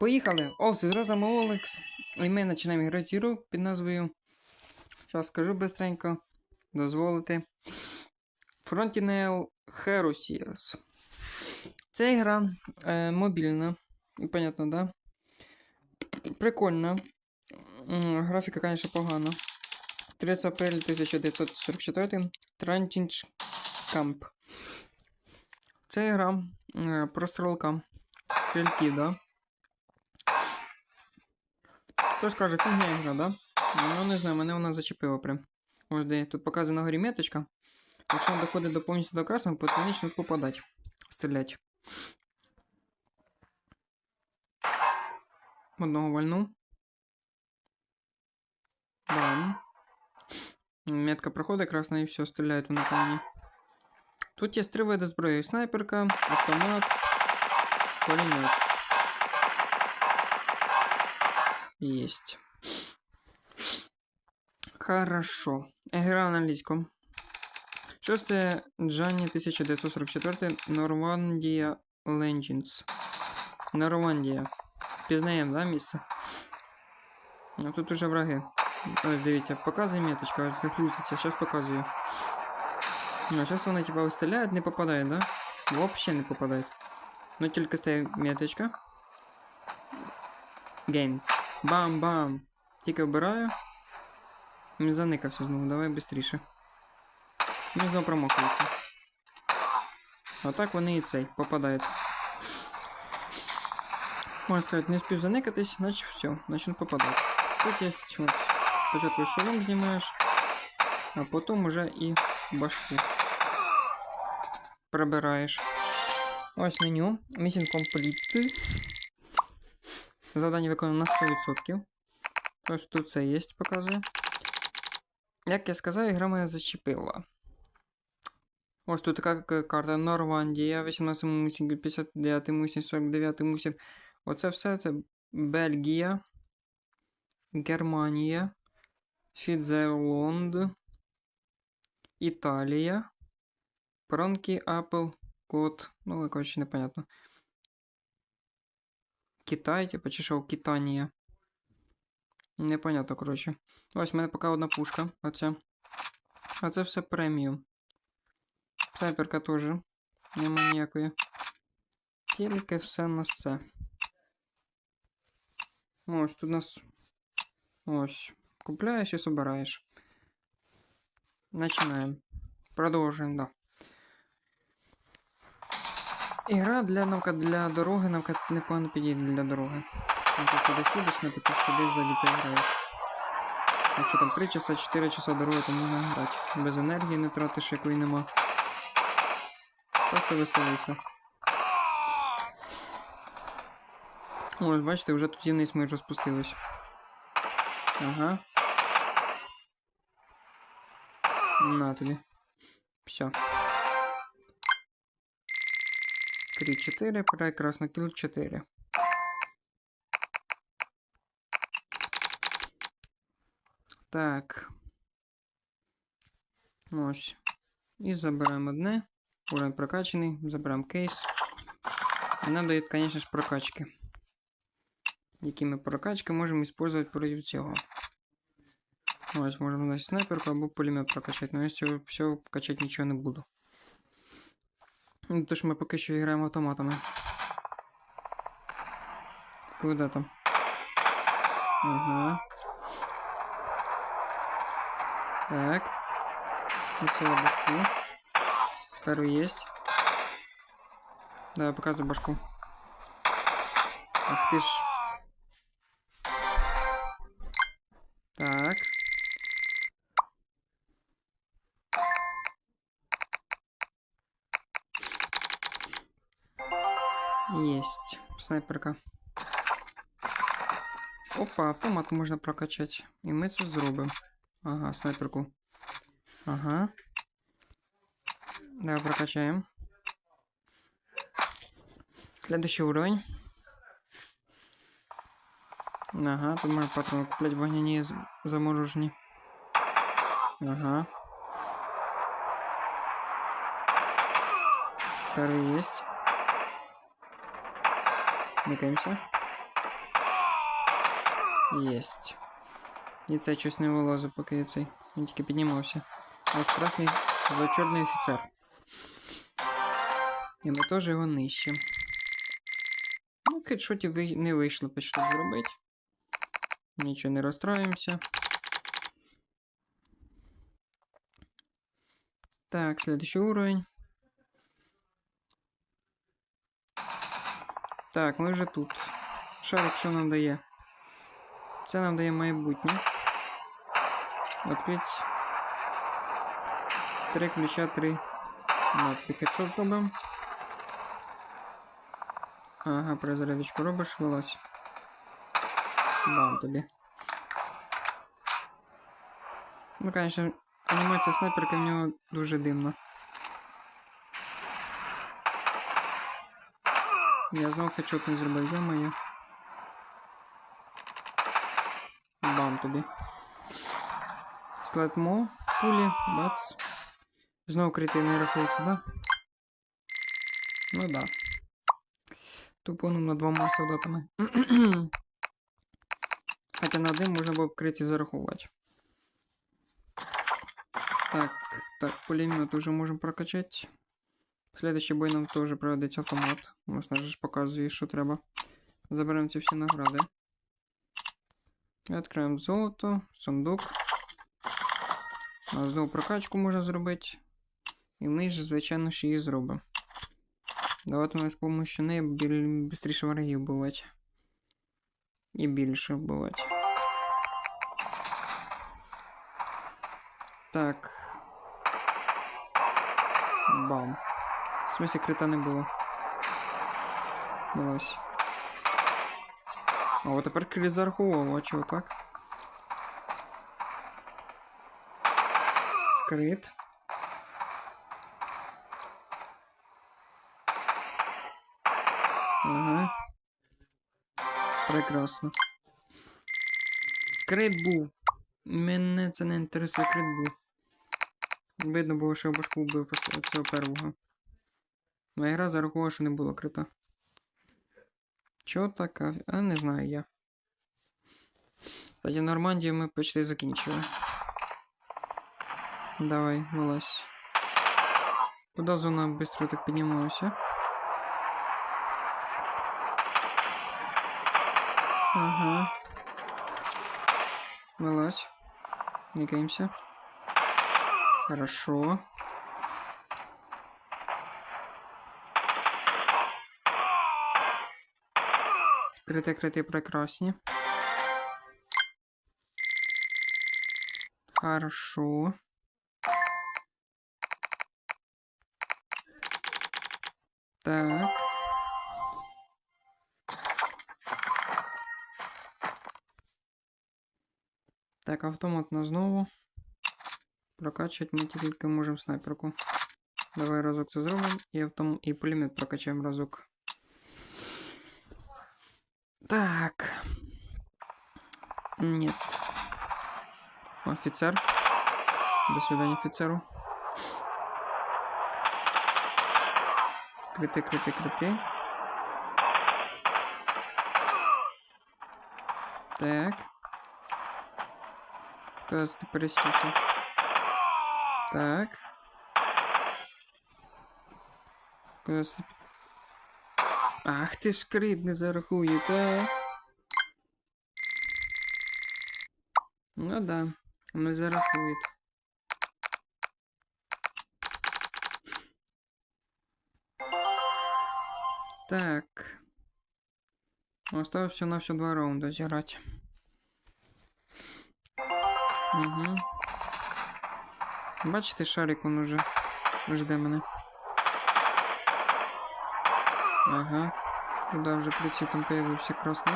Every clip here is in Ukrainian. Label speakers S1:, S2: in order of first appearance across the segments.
S1: Поїхали! Овці, з вами Олекс. І ми починаємо грати ігру під назвою. Зараз скажу быстренько. Дозволити. Frontinel Herosias. Це ігра е, мобільна. Понятно, да? Прикольна. Графіка, звісно, погана. 30 апреля 1944. Трантінч Камп. Це ігра е, про стрілка. Стрільки, да? Хто скаже, ігра, да? Ну, не знаю, мене вона зачепила прям. Ось де тут показана на горі меточка. Якщо він доходить до повністю до красного, потихонечку попадати. Стрілять. Одного вальну. Бам. Метка проходить красна і все, стріляють вона по мені. Тут є три види зброї: снайперка, автомат, пулемет. Есть. Хорошо. Гра на англійському. Шосте Джанні 1944 Нормандія Ленджінс. Нормандія. Пізнаємо, да, місце? Ну тут уже враги. Ось дивіться, показує меточка, ось загрузиться, зараз показую. Ну, зараз вони типа вистріляють, не попадають, да? Вообще не попадають. Ну тільки стає меточка. Геймс. Бам-бам. Тільки вбираю. Він заникався знову, давай швидше. Він знову промахується. А так вони і цей попадають. Можна сказати, не спів заникатись, значить все, значить він попадає. Тут є от, спочатку шолом знімаєш, а потім уже і башку прибираєш. Ось меню. Mission Complete. Завдання виконано на 100%. Ось тут це є, показує. Як я сказав, ігра мене зачепила. Ось тут така карта Нормандія, 18 мусін, 59 мусін, 49 мусін. Оце все це Бельгія, Германія, Фідзерлонд, Італія, Пронкі, Апл, Код. Ну, коротше, непонятно. Китай, типа, чи що, Китанія. Непонятно, коротше. Ось в мене поки одна пушка. Оця. А це все преміум. Снайперка теж. Нема ніякої. Тільки все на це. Ось тут у нас. Ось. Купляєш і собираєш. Начинаем. Продовжуємо, да. Ігра для навка для дороги, навка непогано підійде для дороги. Ти коли сидиш, наприклад, сидиш ззаді ти граєш. Якщо там 3 часа, 4 часа дороги, то можна грати. Без енергії не тратиш, якої нема. Просто веселися. Ось, бачите, вже тут вниз ми вже спустились. Ага. На тобі. Все. Крі 4, прекрасно, кіл 4. Так. Ось. І забираємо одне. Уровень прокачаний. Забираємо кейс. І нам дають, звісно ж, прокачки. Які ми прокачки можемо використовувати проти цього. Ось, можемо на снайперку або пулемет прокачати. Но я з цього всього качати нічого не буду. Ну, Тож ми поки що граємо автоматами. Куди там? Ага. Так. Весело башку. Первый есть. Давай показывай башку. Ах ты ж. Снайперка. Опа, автомат можна прокачати. І ми це зробимо. Ага, снайперку. Ага. Давай прокачаем. Следующий уровень. Ага, тут можно патроны куплять вогняні з- заморожені. Ага. Второй есть. Никаемся. Єсть. І це щось не вилазить, поки я цей. Він тільки піднімався. А ось красний за чорний офіцер. І ми теж його нищимо. Ну, хедшотів ви- не вийшло почти зробити. Нічого не розстроїмося. Так, следующий уровень. Так, ми вже тут. Шарик що нам дає? Це нам дає майбутнє. Відкрить. Три ключа, три. Надпи хедшот зробимо. Ага, перезарядочку робиш, вилазь. Бам тобі. Ну, конечно, анімація снайперки в нього дуже дивна. Я знов хедшот не зробив, йо-моє. Бам тобі. Слетмо, пулі, бац. Знову крити не рахується, да? Ну да. Тупонув над двома солдатами. Хоча на один можна було б криті зарахувати. Так, так, пулемет уже можемо прокачати. Следующий бой нам теж проведеться автомат. Же ж показує, що треба. Заберемо ці всі награди. Відкриємо золото, сундук. А знову прокачку можна зробити. І ми ж, звичайно, ж її зробимо. Давайте ми з допомогою неї біль... швидше ворогів вбивати. І більше вбивати. Так. Бам. В смысле, крита не було. Булось. А от тепер крит зарахував, а чого так? Крит. Ага. Прекрасно. Крит був. Мене це не інтересує, крит був. Видно було, що я башку вбив цього первого. Моя гра зарахувала, що не було крита. Чого так? А, не знаю я. Кстати, Нормандію ми почти закінчили. Давай, вилазь. Куда зона быстро так піднімалася? Ага. Вылазь. Никаемся. Хорошо. Крити, крити, прекрасні. Хорошо. Так. Так, автомат на знову. Прокачувати ми тільки можемо снайперку. Давай разок це зробимо і, автом... і пулемет прокачаємо разок. Так. Нет. Офицер. До свидания, офицеру. Крити, крити, крити. Так. Зараз ти пересівся. Так. Зараз ти... Ах ти ж крит не зарахує, та. Ну да, не зарахует. Так. Осталось все на все два раунда зіграти. Угу. Бачите, шарик он уже жде мене. Ага. Куда вже прицепом появився красний.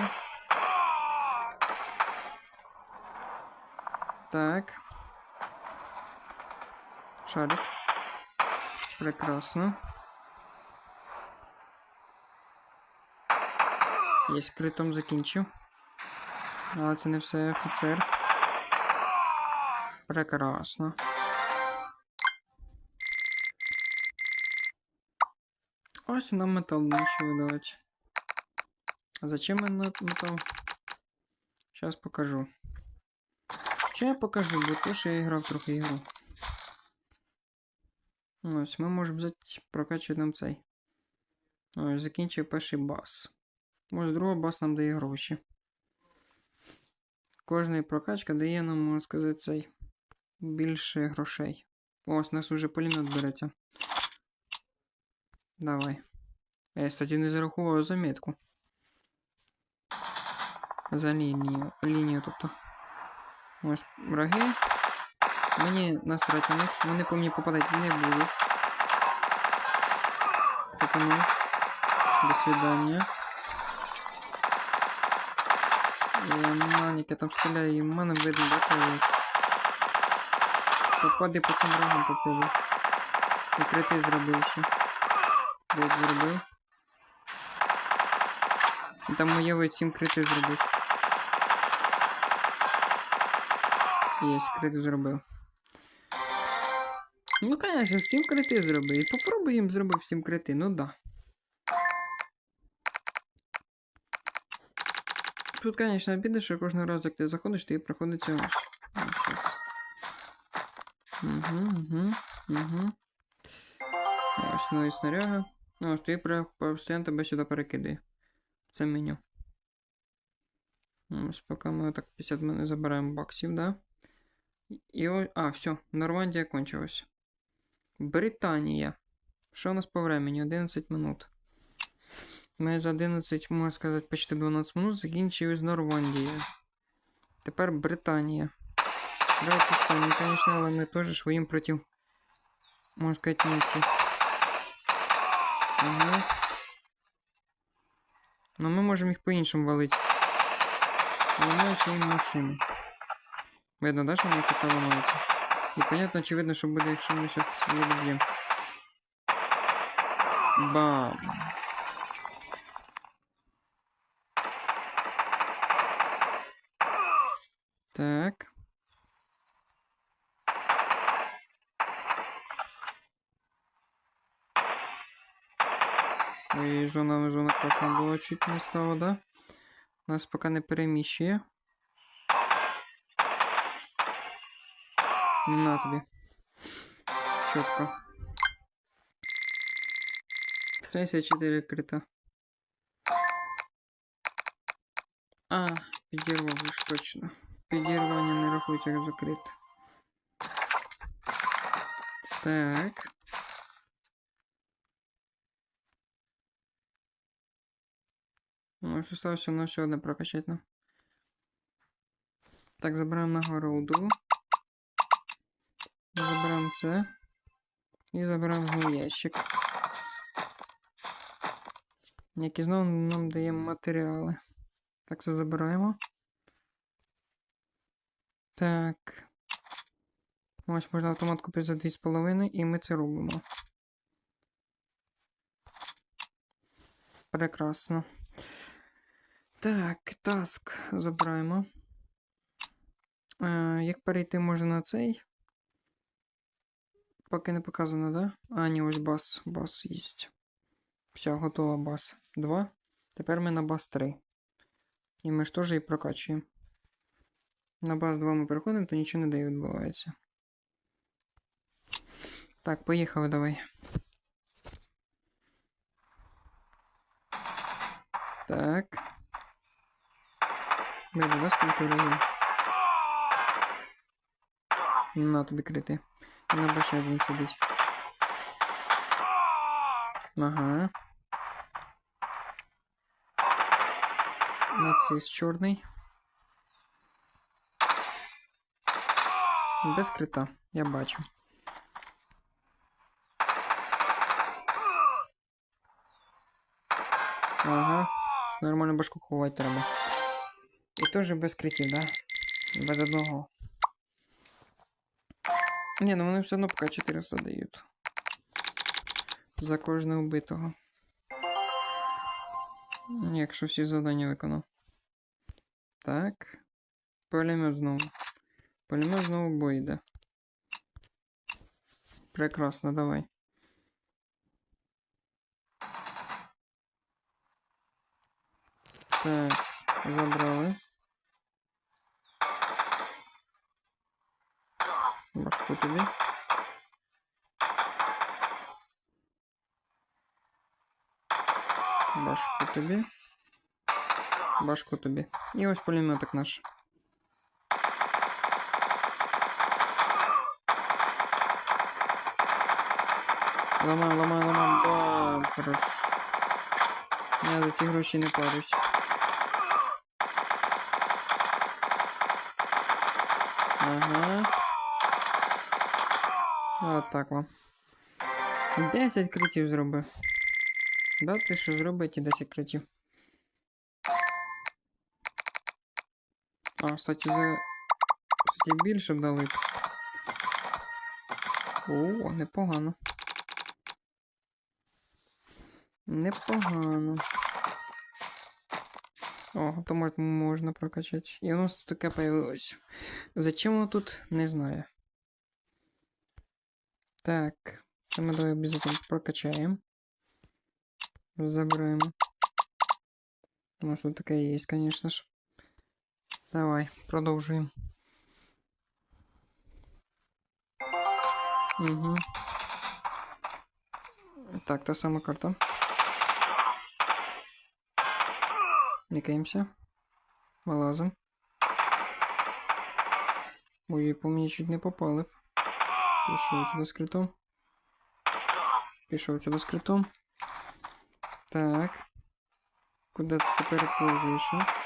S1: Так. Шарик. Прекрасно. Я критом закінчив. Але це не все офіцер. Прекрасно. Ось нам метал нічого видавати. А зачем нам метал? Зараз покажу. Чи я покажу, бо то, що я грав трохи ігру. Ось, ми можемо взяти, прокачувати нам цей. Ось, закінчив перший бас. Ось другий бас нам дає гроші. Кожна прокачка дає нам, можна сказати, цей більше грошей. Ось, у нас уже пулемет береться. Давай. Я, кстати, не зарахував замітку. За лінію. Лінію, тобто. Ось враги. Мені насрать на них. Вони по мені попадати не будуть. Тому до свидання. Я маленьке там стріляю, і в мене видно, да, коли. Попади по цим врагам попробуй. І крити зробив ще. Як зробив. І там уявить 7 крити зробив. Є, крити зробив. Ну, конечно, всім крити зробив. І попробуй їм зробив всім крити, ну да. Тут, конечно, обіда, що кожен раз, як ти заходиш, тобі проходиться. Угу, угу, угу. Ось нові снаряга. Ну, ось про- постійно тебе сюди перекидає. Це меню. Ось поки ми так 50 ми забираємо баксів, да? І ось. А, все, Нормандія кончилась. Британія. Що у нас по времени? 11 минут. Ми за 11, можна сказати, почти 12 минут закінчили з Нормандією. Тепер Британія. Давайте станемо, звісно, але ми теж воюємо проти, можна сказати, німців. Ага. Ну ми можемо їх по-іншому валити. Ламаючи їм машину. Видно, да, що вони тут ламаються? І понятно, очевидно, що буде, якщо ми зараз її доб'ємо. Бам! Так. Ой, зона, зона красна була чуть не стала, да? Нас поки не переміщує. На тобі. Чітко. 74 крита. А, підірвав ж точно. Підірвання не рахується як закрит. Так. Ну, на все одне прокачати нам. Так, забираємо нагороду. Забираємо це. І забираємо ящик. Який знову нам дає матеріали. Так, це забираємо. Так. Ось можна автомат купити за 2,5 і ми це робимо. Прекрасно. Так, таск забираємо. Е, як перейти можна на цей? Поки не показано, да? А, ні, ось бас. Бас є. Все, готово бас 2. Тепер ми на бас 3. І ми ж теж її прокачуємо. На бас 2 ми переходимо, то нічого не дає відбувається. Так, поїхали давай. Так. Бля, да, скільки разів? На тобі крити. І на баші один сидить. Ага. Нацист чорний. Без крита, я бачу. Ага. Нормально башку ховати треба. І теж без критів, да? Без одного. Ні, ну вони все одно поки 400 дають. За кожного вбитого. Якщо всі завдання виконав. Так. Пулемет знову. Пулемет знову бой йде. Прекрасно, давай. Так, забрали. тобі. Башку тобі. Башку тобі. І ось пулеметик наш. Ламай, ламай, ламай, бам, хорош. Я за ці гроші не парюсь. Ага. От так вам. 10 критів зробив. Ти що зробив ті 10 критів? А, кстати, за... Кстати, більше б дали. О, непогано. Непогано. О, автомат можна прокачати. І у нас таке появилось. Зачем воно тут? Не знаю. Так. Ми давай обов'язково прокачаємо. Забираємо. У нас тут таке є, звісно ж. Давай, продовжуємо. Угу. Так, та сама карта. Никаемся. Вилазим. Ой, по мені чуть не попали. Пішов сюди скритом. Пішов сюди скритом. Так. Куди ти тепер повзаєш? а?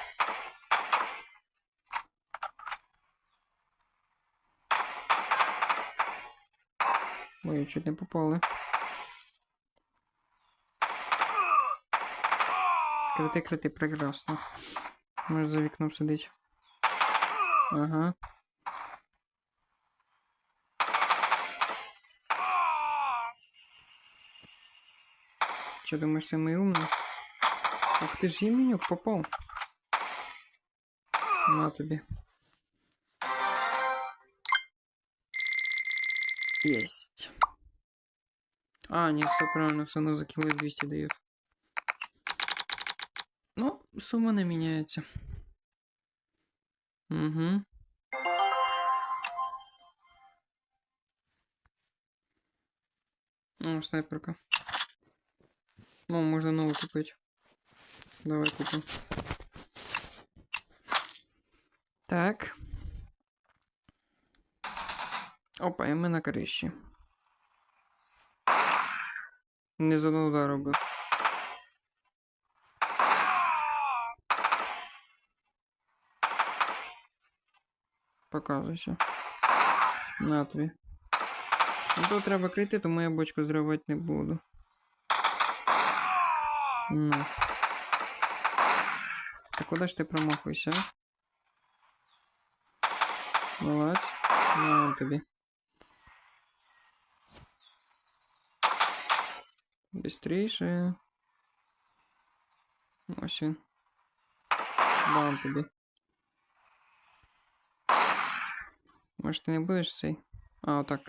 S1: Ой, чуть не попали. Крити, крити, прекрасно. Може за вікном сидить. Ага. Че думаешь, самый умный? Ах ты ж именюк попал. На тобі. Есть. А, нет, все правильно, все равно за кило 200 дают. Ну, сумма не меняется. Угу. О, снайперка. Ну, можно новую купить. Давай купим. Так. Опа, і ми на криші. Не з одного удару бив. Показуйся. На тобі. То треба крити, тому я бочку зривати не буду. Ну. Та куди ж ти промахуєшся? Вилазь. На тобі. Бістріше. Ось він. Дам тобі. Може ти не будеш цей? А, отак.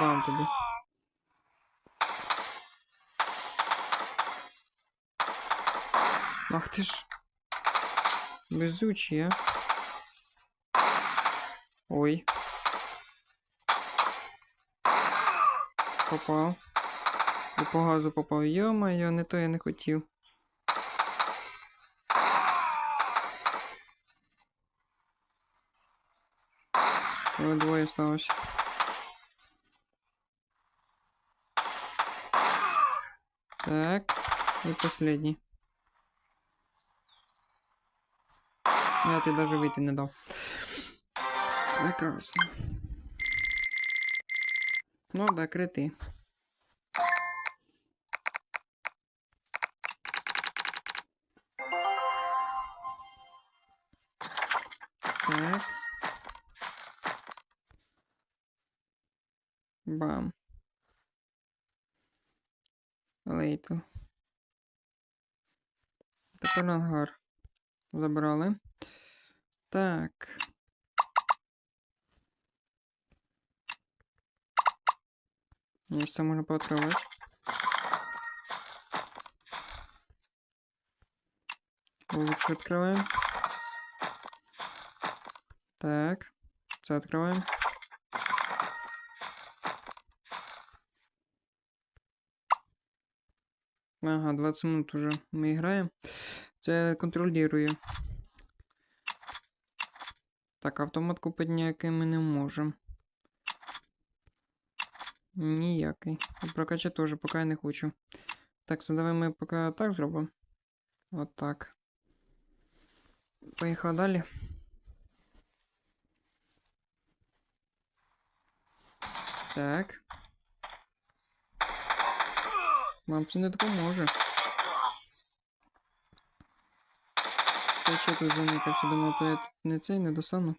S1: Бам тобі. Ах ти ж. Безучий, а. Ой. Попав. І по газу попав. Йо-моє, не то я не хотів. Ой, двоє осталось. Так. І последній. Я ти даже вийти не дав. Прекрасно. Ну, да, крити. Так. Бам. Лейтл. Тепер ангар. Забрали. Так. Ну, Ніж це можна пооткривати. Лучше відкриваємо. Так. Це відкриваємо. Ага, 20 минут уже ми граємо. Це контролює. Так, автоматку підняти ми не можемо. Ніякий. Прокачати теж поки я не хочу. Так, це давай ми поки так зробимо. От так. Поїхав далі. Так. Вам це не допоможе. Та що тут заникався? Думав, то я тут не цей не достану.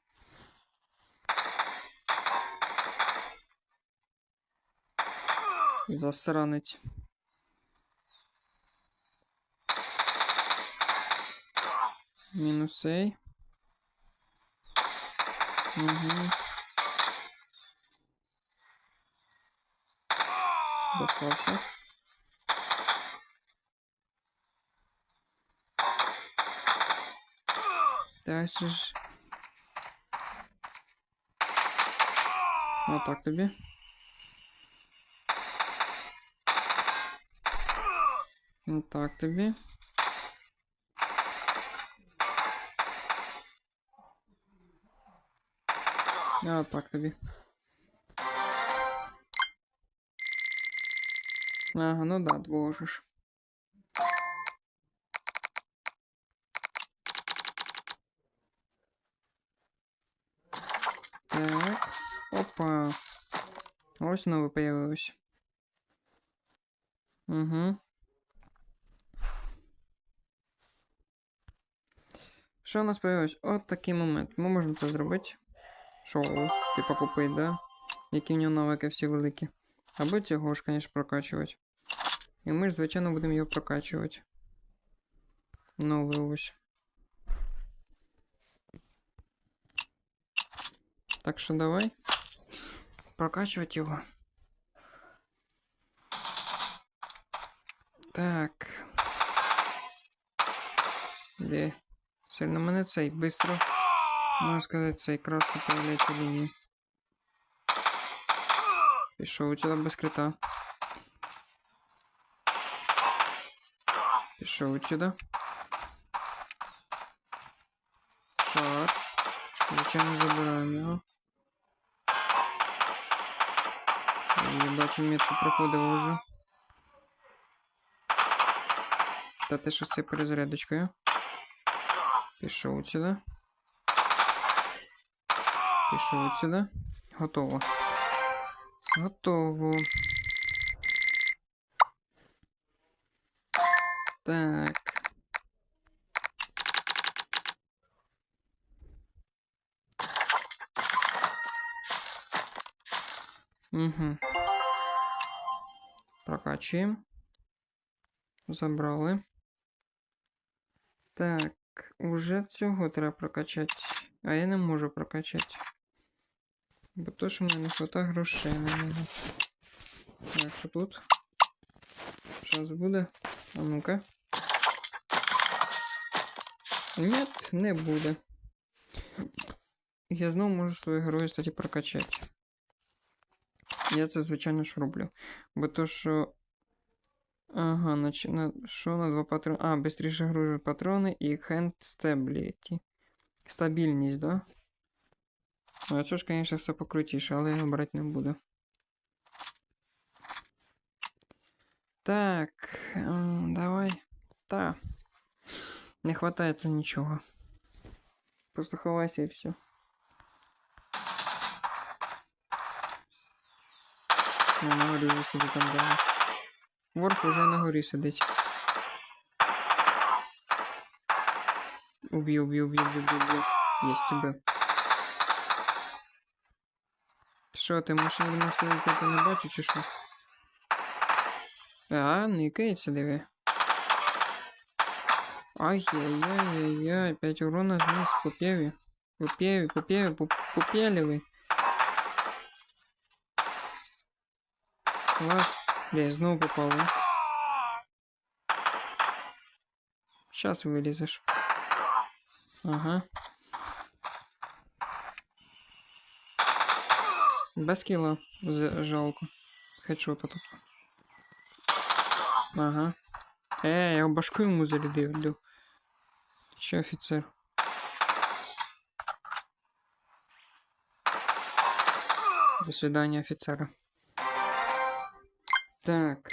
S1: Засранець. Мінус цей. Угу. Дослався. Так, що ж. Отак тобі. Отак тобі. А, так тобі. Ага, ну да, двого ж. Опа. Ось нове появилось. Угу. Що у нас появилось? От такий момент. Ми можемо це зробити. Шоу. Типа купити, да? Які в нього навики всі великі. Або цього ж, звісно, прокачувати. І ми ж, звичайно, будемо його прокачувати. Новий ось. Так що давай. Прокачувати його. Так. Де? Сильно мене цей быстро. Можна сказати, цей красно появляється лінії. Пішов у без крита. Пішов отсюда. Шар. Звичайно забираємо його. Я бачу, метку проходив вже. Та ти що з цією перезарядочкою? Пішов отсюда. Пішов отсюда. Готово. Готово. Так. Угу. Прокачуємо. Забрали. Так, уже цього треба прокачати. А я не можу прокачати. Бо то, що мені не вистачає грошей на нього. Так, що тут? Зараз буде. А ну-ка. Нет, не буде. Я знову можу свою героя, кстати, прокачати. Я це, звичайно ж роблю. Бо то, що. Ага, начи... на... що на два патрони. А, быстріше гружу патрони і hand stability. Стабільність, да? А це ж, звісно, все покрутіше, але його брати не буду. Так, давай. Та. Не хватает нічого. Просто ховайся і все. На горі вже сидить там далі. Ворк уже на горі сидить. Уб'ю, уб'ю, уб'ю, уб'ю, уб'ю. Єсть тебе. Що, ти машину думаєш сидіти, я не бачу, чи що? А, никається, диви. Ай-яй-яй-яй-яй, 5 урона зніс по пєві. По пєві, по пєві, по, по пєлєві. Клас. Знову попав, да? Сейчас вилізеш. Ага. Без кіла. З- жалко. Хедшота тут. Ага. Е, я башку йому зарядив, лю. Ще офіцер. До свидания, офицера. Так.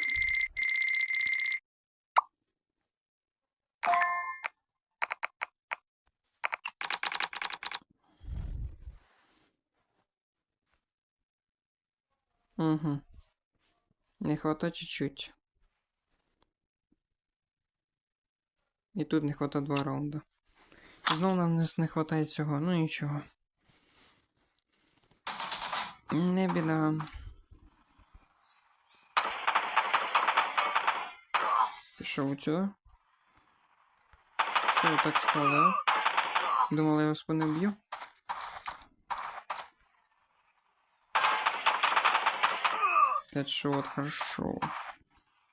S1: Угу. Не хватает чуть-чуть. І тут не хватає два раунда. Знову нам не, не хватає цього, ну нічого. Не біда. Пішов сюди. Що я так стало? Думала, я його спини б'ю. Хедшот, хорошо.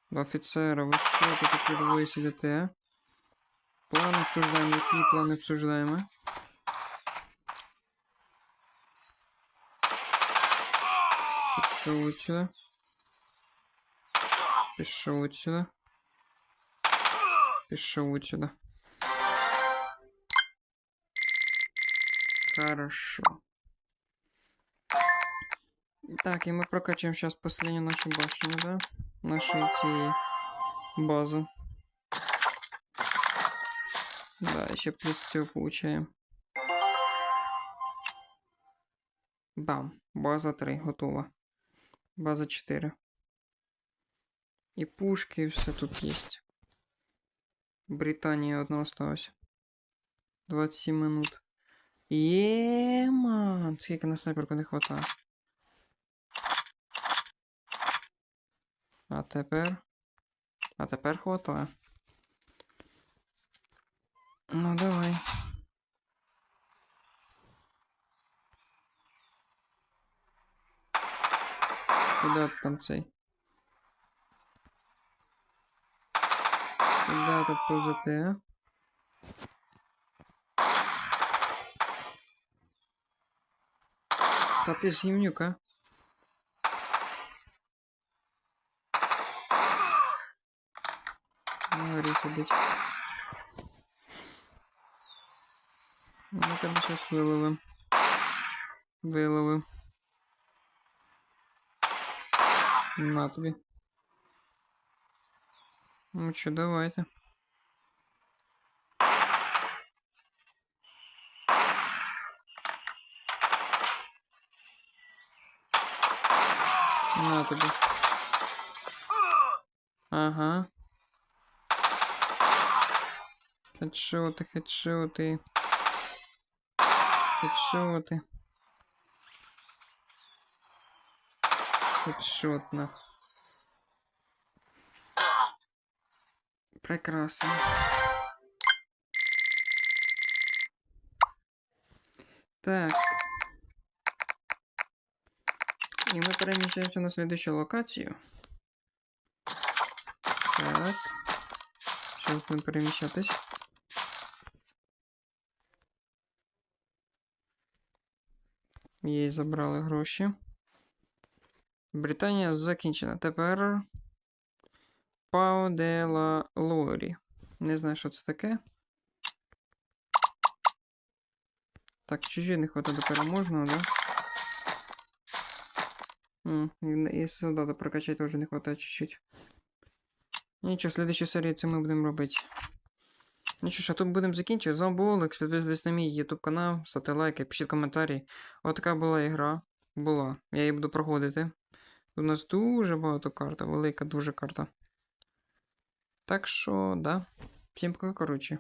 S1: Два офицера, вы что тут такі двоє сидите, а? План обсуждаем, какие планы обсуждаем, а? Пішов отсюда. Пішов отсюда. Пішов отсюда. Хорошо. Так, и мы прокачаем сейчас последнюю нашу башню, да? Нашу идеи. Базу. Да, еще плюс всего получаем. Бам. База 3 готова. База 4. И пушки, и все тут есть. Британия одна осталась. 27 минут. Єман! Скільки на снайперку не хватає. А тепер. А тепер хватає. Ну давай. Куда ти там цей? Куда тут повзати, а? Та ти ж гімнюк, а? Не говори сидить. Ну, тебе сейчас виловим. Виловим. На тобі. Ну що, давайте. На тобі. Ага. Хедшоти, хедшоти. Хедшоти. Хедшотно. Прекрасно. Так. И мы перемещаемся на следующую локацию. Так. Сейчас будем перемещаться. Їй забрали гроші. Британія закінчена. Тепер. Пау де ла Лорі. Не знаю, що це таке. Так, чужі не хватає до переможного, да? М, І солдата прокачати теж не хватає чуть-чуть. Нічого, в следующій серії це ми будемо робити. Ну що ж, а тут будемо закінчувати. З. Підписуйтесь на мій YouTube канал, ставте лайки, пишіть коментарі. Ось така була ігра. Була. Я її буду проходити. Тут у нас дуже багато карта, велика дуже карта. Так що, да. Всім пока, коротше.